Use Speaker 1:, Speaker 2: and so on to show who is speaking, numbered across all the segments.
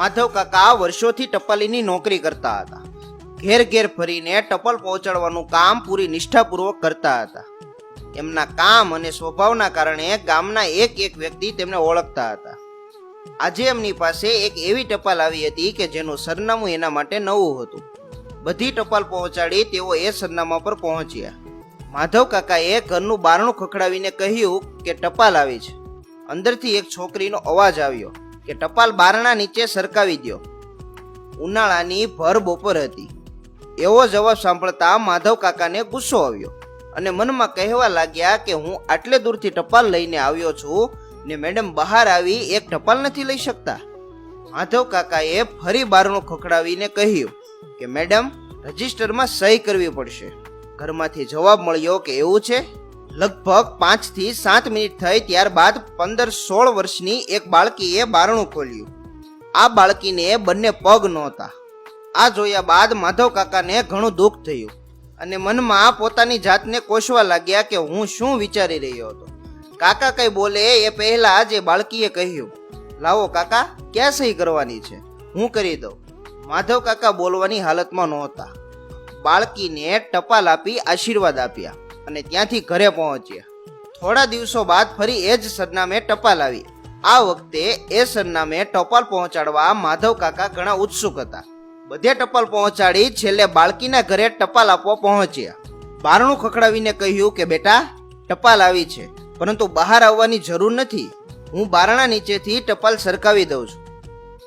Speaker 1: માધવ કાકા વર્ષોથી ટપાલીની નોકરી કરતા હતા. ઘેર ઘેર ફરીને ટપાલ પહોંચાડવાનું કામ પૂરી નિષ્ઠાપૂર્વક કરતા હતા. એમના કામ અને સ્વભાવના કારણે ગામના એક એક વ્યક્તિ તેમને ઓળખતા હતા. આજે એમની પાસે એક એવી ટપાલ આવી હતી કે જેનું સરનામું એના માટે નવું હતું. બધી ટપાલ પહોંચાડી તેઓ એ સરનામા પર પહોંચ્યા. માધવ કાકાએ ઘરનું બારણું ખખડાવીને કહ્યું કે ટપાલ આવી છે અંદરથી એક છોકરીનો અવાજ આવ્યો. કે ટપાલ બારણા નીચે સરકાવી દ્યો. ઉનાળાની ભર બપોર હતી. એવો જવાબ સાંભળતા માધવ કાકાને ગુસ્સો આવ્યો અને મનમાં કહેવા લાગ્યા કે હું આટલે દૂરથી ટપાલ લઈને આવ્યો છું ને મેડમ બહાર આવી એક ટપાલ નથી લઈ શકતા. માધવ કાકાએ ફરી બારણું ખખડાવીને કહ્યું કે મેડમ, રજિસ્ટરમાં સહી કરવી પડશે. ઘરમાંથી જવાબ મળ્યો કે એવું છે? લગભગ પાંચથી સાત મિનિટ થઈ ત્યારબાદ પંદર સોળ વર્ષની એક બાળકીએ બારણું ખોલ્યું. આ બાળકીને બંને પગ નહોતા. આ જોયા બાદ માધવ કાકાને ઘણું દુઃખ થયું અને મનમાં પોતાની જાતને કોશવા લાગ્યા કે હું શું વિચારી રહ્યો હતો. કાકા કઈ બોલે એ પહેલા જે બાળકીએ કહ્યું, લાવો કાકા, ક્યાં સહી કરવાની છે? હું કરી દઉં. માધવ કાકા બોલવાની હાલતમાં નહોતા. બાળકીને ટપાલ આપી આશીર્વાદ આપ્યા. અને ત્યાંથી ઘરે પહોંચ્યા. થોડા દિવસો બાદ ફરી એ જ સરનામે ટપાલ આવી. આ વખતે એ સરનામે ટપાલ પહોંચાડવા માધવ કાકા ઘણા ઉત્સુક હતા. બધે ટપાલ પહોંચાડી છેલ્લે બાળકીના ઘરે ટપાલ આપવા પહોંચ્યા. બારણું ખખડાવીને કહ્યું કે, બેટા, ટપાલ આવી છે, પરંતુ બહાર આવવાની જરૂર નથી. હું બારણા નીચેથી ટપાલ સરકાવી દઉં છું.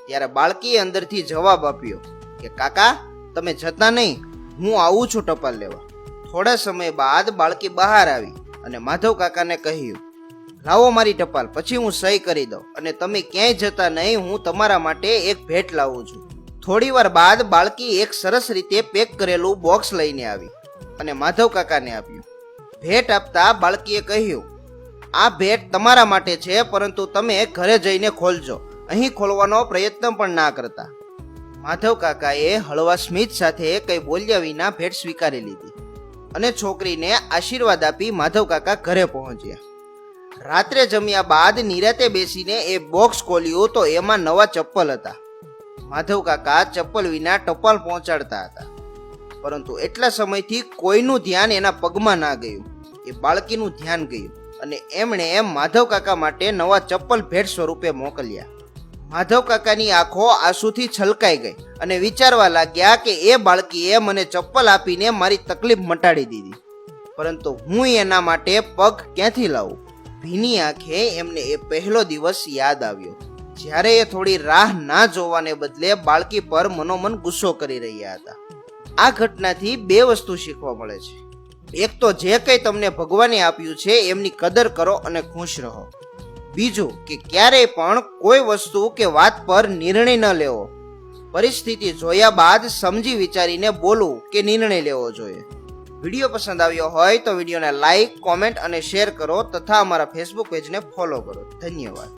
Speaker 1: ત્યારે બાળકીએ અંદરથી જવાબ આપ્યો કે, કાકા, તમે જતા નહીં. હું આવું છું ટપાલ લેવા. થોડા સમય બાદ બાળકી બહાર આવી અને માધવ કાકાને કહ્યું, લાવો મારી ટપાલ, પછી હું સહી કરી દઉં અને તમે ક્યાંય જતા નહીં, હું તમારા માટે એક ભેટ લાવું છું. થોડી વાર બાદ બાળકી એક સરસ રીતે પેક કરેલું બોક્સ લઈને આવી અને માધવ કાકાને આપ્યું. ભેટ આપતા બાળકીએ કહ્યું, આ ભેટ તમારા માટે છે, પરંતુ તમે ઘરે જઈને ખોલજો. અહીં ખોલવાનો પ્રયત્ન પણ ના કરતા. માધવ કાકાએ હળવા સ્મિત સાથે કંઈ બોલ્યા વિના ભેટ સ્વીકારી લીધી. અને છોકરીને આશીર્વાદ આપી માધવ કાકા ઘરે પહોંચ્યા. રાત્રે જમ્યા બાદ નિરાતે બેસીને એ બોક્સ ખોલ્યું તો એમાં નવા ચપ્પલ હતા. માધવ કાકા ચપ્પલ વિના ટપાલ પહોંચાડતા હતા. પરંતુ એટલા સમયથી કોઈનું ધ્યાન એના પગમાં ના ગયું. એ બાળકીનું ધ્યાન ગયું અને એમણે માધવ કાકા માટે નવા ચપ્પલ ભેટ સ્વરૂપે મોકલ્યા. માધવ કાકાની આંખો આંસુથી છલકાઈ ગઈ અને વિચારવા લાગ્યા કે એ બાળકીએ મને ચપ્પલ આપીને મારી તકલીફ મટાડી દીધી. પરંતુ હું એના માટે પગ ક્યાંથી લાવું? ભીની આંખે એમને એ પહેલો દિવસ યાદ આવ્યો. જ્યારે એ થોડી રાહ ના જોવાને બદલે બાળકી પર મનોમન ગુસ્સો કરી રહ્યા હતા. આ ઘટનાથી બે વસ્તુ શીખવા મળે છે. એક તો જે કંઈ તમને ભગવાને આપ્યું છે, એમની કદર કરો અને ખુશ રહો. બીજું કે ક્યારેય પણ કોઈ વસ્તુ કે વાત પર નિર્ણય ન લેવો. પરિસ્થિતિ જોયા બાદ સમજી વિચારીને બોલવું કે નિર્ણય લેવો જોઈએ. વીડિયો પસંદ આવ્યો હોય તો વિડીયોને લાઇક કોમેન્ટ અને શેર કરો તથા અમારા ફેસબુક પેજને ફોલો કરો. ધન્યવાદ.